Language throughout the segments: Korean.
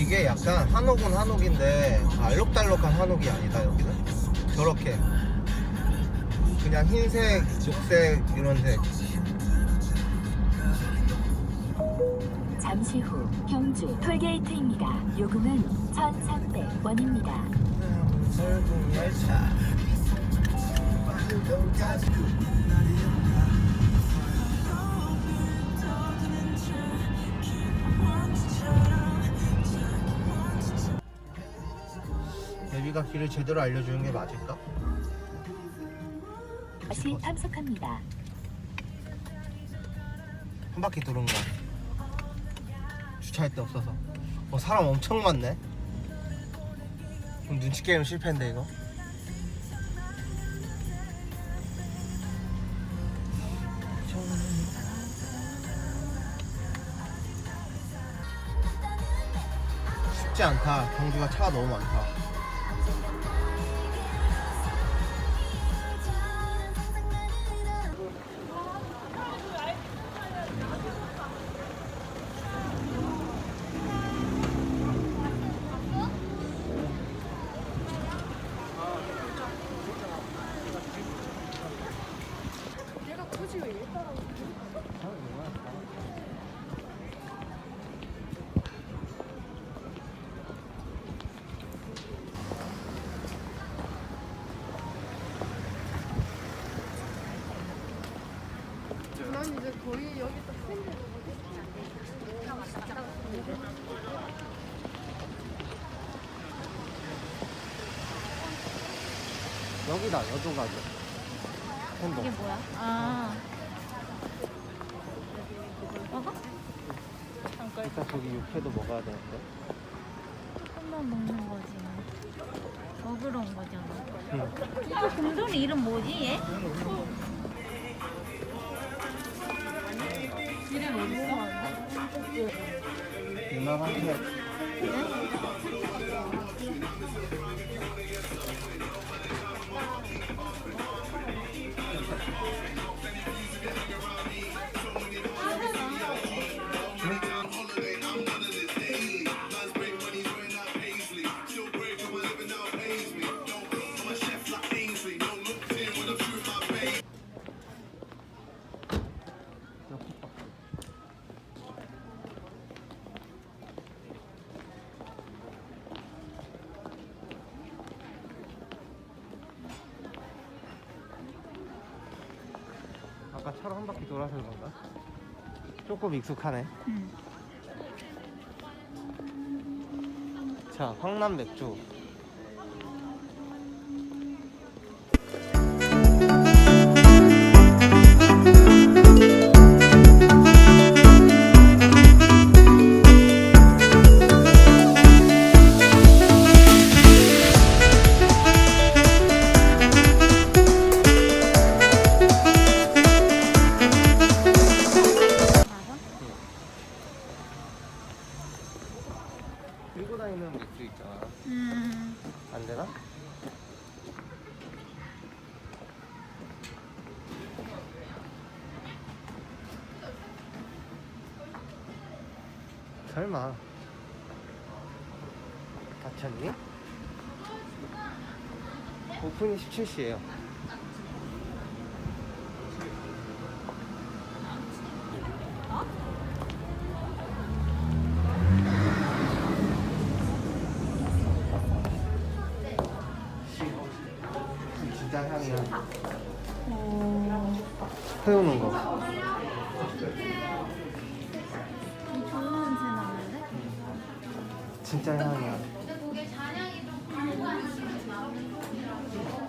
이게 약간 한옥은 한옥인데 알록달록한 한옥이 아니다 여기는 저렇게 그냥 흰색, 녹색 이런 색 잠시 후 경주 톨게이트입니다. 요금은 1,300원입니다. 설국 열차 예비가 길을 제대로 알려주는 게 맞을까? 다시 탐색합니다. 한 바퀴 도는 거야 주차할 데 없어서. 어 사람 엄청 많네. 그럼 눈치 게임 실패인데 이거? 쉽지 않다. 경주가 차가 너무 많다 여기다 샌들 여기다 여도 가게 팬더 이게 뭐야? 아. 먹어? 잠깐 일단 저기 육회도 먹어야 되는데 조금만 먹는 거지. 먹으러 온 거잖아. 응. 이거 곰돌이 이름 뭐지 얘? 이름 어딨어? 유명한데 아까 차로 한 바퀴 돌아서 그런가? 조금 익숙하네 응. 자 황남 맥주 설마. 다쳤니? 오픈이 17시에요. 진짜 향이야. 태우는 거 진짜 향이야?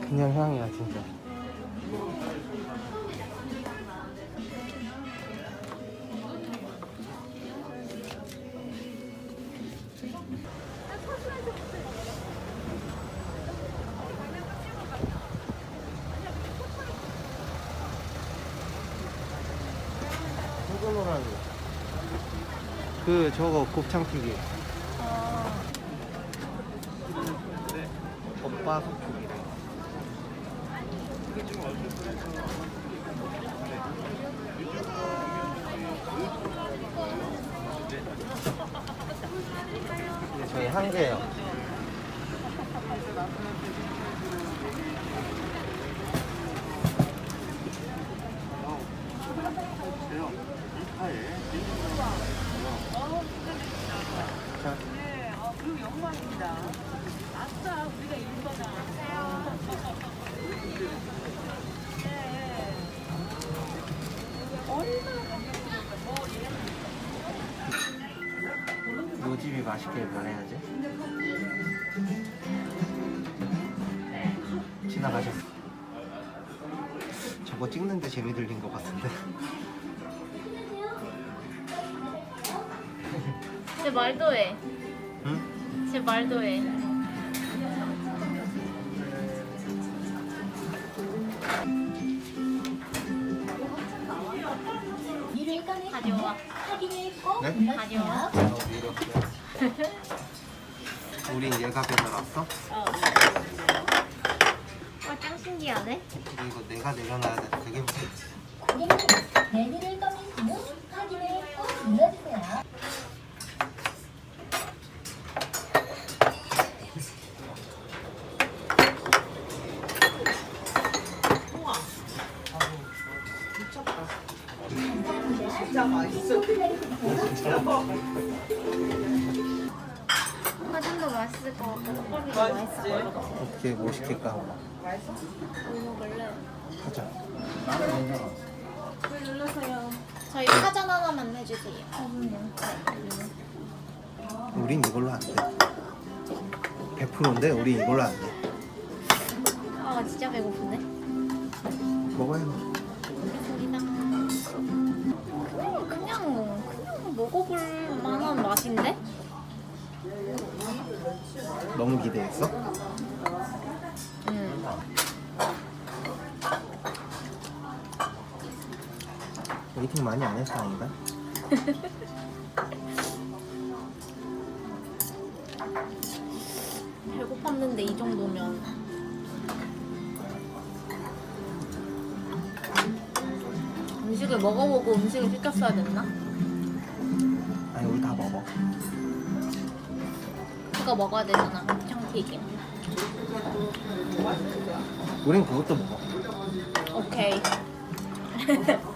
그냥 향이야 진짜. 그 저거 곱창 튀김 닭바속촉이래. 이게 저희 한 개요. 맛있게 변해야지. 지나가셨어. 저거 찍는데 재미 들린 것 같은데. 제 말도 해. 응? 제 말도 해. 가져와. 확인을 꼭 네? 가져와. 어, 이렇게. 우린 얘가 배달왔어? 어. 아, 짱 신기하네. 이거 내가 내려놔야 돼. 되게 무섭지. 고객님, 메뉴를 꺼낸 후 확인을 꼭 눌러주세요. 화장도 맛있을 것 같고 떡볶이도 맛있을 것 같고. 어떻게 뭐 시킬까? 뭐 먹을래? 하자. 저희 사전 하나만 해주세요. 우린 이걸로 안 돼. 100%인데 우린 이걸로 안 돼. 아 진짜 배고프네. 먹어야 먹어볼 만한 맛인데? 너무 기대했어? 응. 웨이팅 많이 안 했어 아닌가? 배고팠는데 이 정도면 음식을 먹어보고 음식을 시켰어야 됐나? 다 먹어. 그거 먹어야 되잖아. 청튀김. 우린 그것도 먹어. 오케이.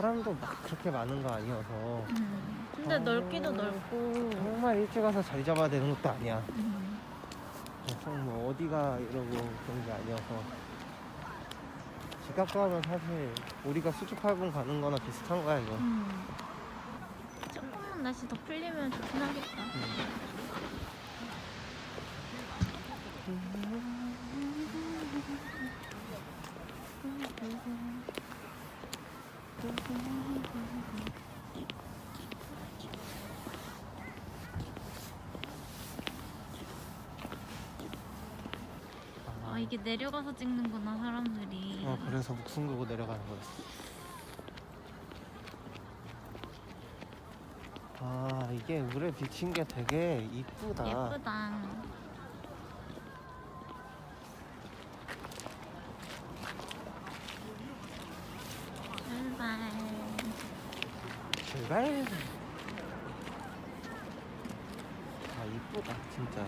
사람도 막 그렇게 많은 거 아니어서 음, 근데 넓기도 넓고. 정말 일찍 와서 자리 잡아야 되는 것도 아니야. 그래서 뭐 어디가 이러고 그런 게 아니어서 지갑 가면 사실 우리가 수줍하고 가는 거나 비슷한 거야 이거. 음. 조금만 날씨 더 풀리면 좋긴 하겠다. 아 이게 내려가서 찍는구나 사람들이. 어 그래서 목숨 걸고 내려가는 거였어. 아 이게 물에 비친 게 되게 이쁘다. 예쁘다. 제발. 아 이쁘다 진짜.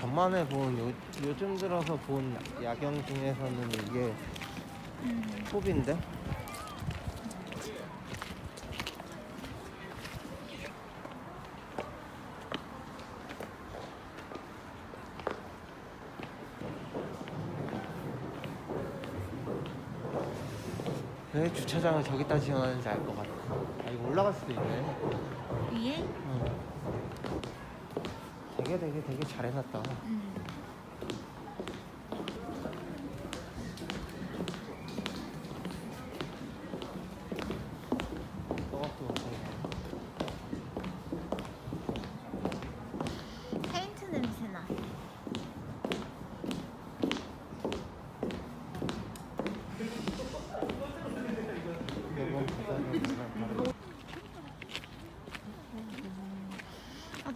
간만에 본 요, 요즘 들어서 본 야경 중에서는 이게 음. 톱인데? 왜 주차장을 저기다 지어놨는지 알 것 같아. 아 이거 올라갈 수도 있네. 위에? 응. 되게 되게 되게 잘 해놨다. 음.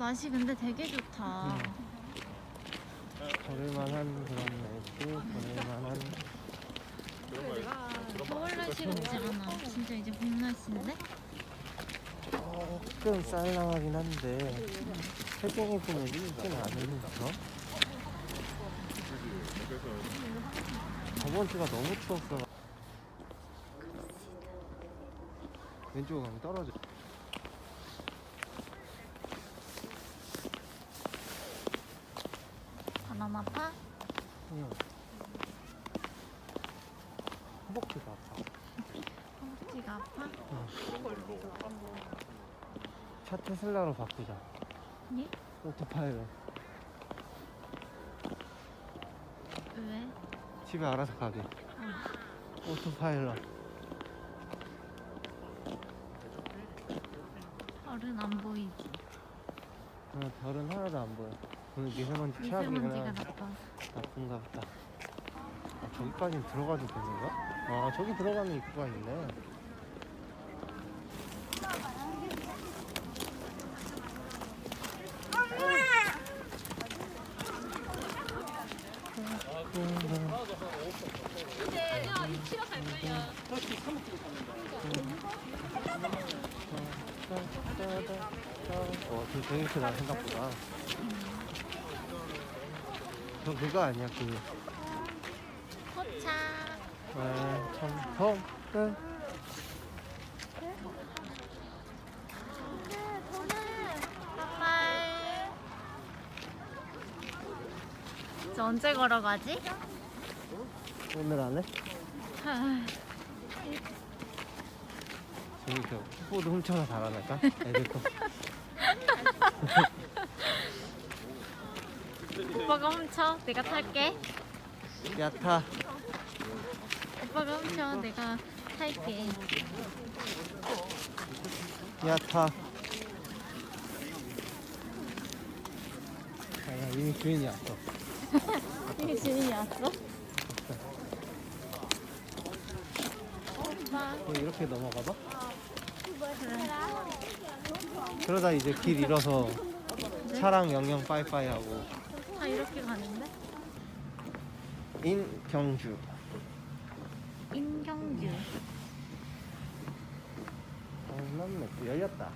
아 날씨 근데 되게 좋다. 걸을만한 그런 날씨, 걸을만한 겨울 날씨 같지 않아. 진짜 이제 봄 날씨인데? 조금 쌀랑하긴 한데 해경이 보면 있지는 않으면서 저번 주가 너무 추웠어 왼쪽 가면 떨어져 바람 아파? 응. 허벅지가 아파 허벅지가 아파? 차 테슬라로 바꾸자 예? 오토파일럿 왜? 집에 알아서 가게 오토파일럿 별은 안 보이지. 어, 별은 하나도 안 보여 오늘 미세먼지 미세먼지가 나빠. 나쁜가 보다. 아, 저기까지 들어가도 되는 거야? 아, 저기 들어가면 입구가 있네. 어, 저 되게 크다 생각보다. 저 그거 아니야 그 포차. 아, 참, 성, 끝. 저 언제 걸어가지? 오늘 안 해? 아, 저기 저 킥보드 훔쳐서 달아날까? 애들 거. 오빠가 훔쳐. 내가 탈게. 야타. 오빠가 훔쳐. 내가 탈게. 야타. 아야 이미 주인이 왔어. 이게 주인이 왔어? 오빠. 그럼 이렇게 넘어가 봐. 그래. 그러다 이제 길 잃어서 차랑 영영 빠이빠이 하고. 아 이렇게 가는데? 인경주. 임경규. 어, 남네. 열렸다.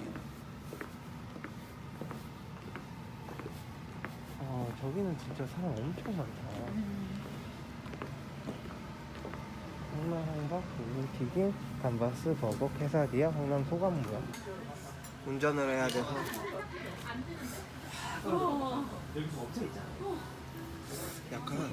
아, 저기는 진짜 사람 엄청 많다. 음. 황남 한박, 튀김, 감바스, 버거, 케사디아, 황남 소감무야. 운전을 해야 돼서. 약간